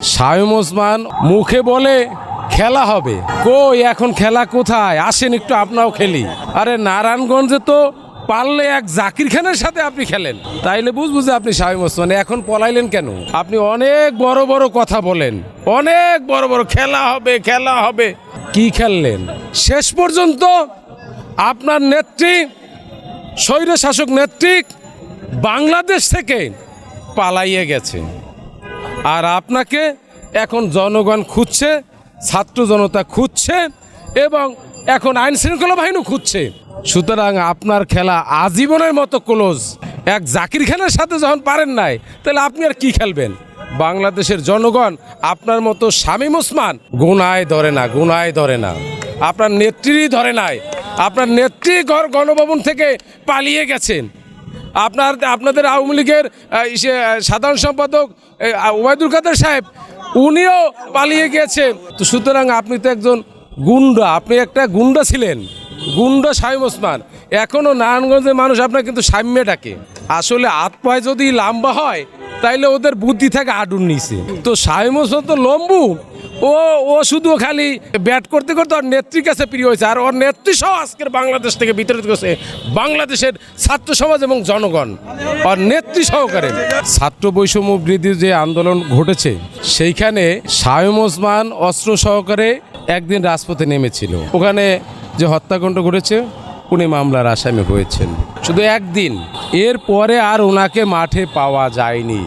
শায়ম ওসমান মুখে বলে, খেলা হবে। কই, এখন খেলা কোথায়? আসেন একটু আপনাও খেলি। আরে, নারায়ণগঞ্জে তো পারলে এক জাকির খানের সাথে আপনি খেলেন। তাইলে বুঝব যে আপনি শাহিম ওসমান, এখন পলাইলেন কেন? আপনি অনেক বড় বড় কথা বলেন। অনেক বড় বড়, খেলা হবে খেলা হবে। কি খেললেন? শেষ পর্যন্ত আপনার নেত্রী স্বৈর শাসক নেত্রী বাংলাদেশ থেকে পালাইয়ে গেছে। আর আপনাকে এখন জনগণ খুঁজছে, ছাত্র জনতা খুঁজছে এবং এখন আইন শৃঙ্খলা বাহিনী খুঁজছে। সুতরাং আপনার খেলা আজীবনের মতো ক্লোজ এক জাকির খানের সাথে যখন পারেন নাই, তাহলে আপনি আর কি খেলবেন? বাংলাদেশের জনগণ আপনার মতো শামীম ওসমান গুনায় ধরে না, গুনায় ধরে না। আপনার নেত্রী ধরে নাই। আপনার নেত্রী গণভবন থেকে পালিয়ে গেছেন। আপনার আপনাদের আওয়ামী লীগের সাধারণ সম্পাদক ওবায়দুল কাদের সাহেব, উনিও পালিয়ে গিয়েছেন তো সুতরাং আপনি তো একজন গুন্ডা, আপনি একটা গুন্ডা ছিলেন, গুন্ডা সাইম ওসমান। এখনও নারায়ণগঞ্জের মানুষ আপনার কিন্তু সাম্যে ডাকে। আসলে আত্মায় যদি লাম্বা হয় তাইলে ওদের বুদ্ধি থাকে আডুর নিচে তো সাইম ওসমান তো লম্বু, ও ও শুধু খালি ব্যাট করতে করতে ওর নেত্রীর কাছে প্রিয় হয়েছে, আর ওর নেত্রী সহ আজকের বাংলাদেশ থেকে বিতরিত করছে বাংলাদেশের ছাত্র সমাজ এবং জনগণ। আর নেত্রী সহকারে ছাত্র বৈষম্য বৃদ্ধির যে আন্দোলন ঘটেছে, সেইখানে সায়ম ওসমান অস্ত্র সহকারে একদিন রাজপথে নেমেছিল। ওখানে যে হত্যাকাণ্ড ঘটেছে, উনি মামলার আসামি হয়েছেন। শুধু একদিন। এরপরে আর ওনাকে মাঠে পাওয়া যায়নি।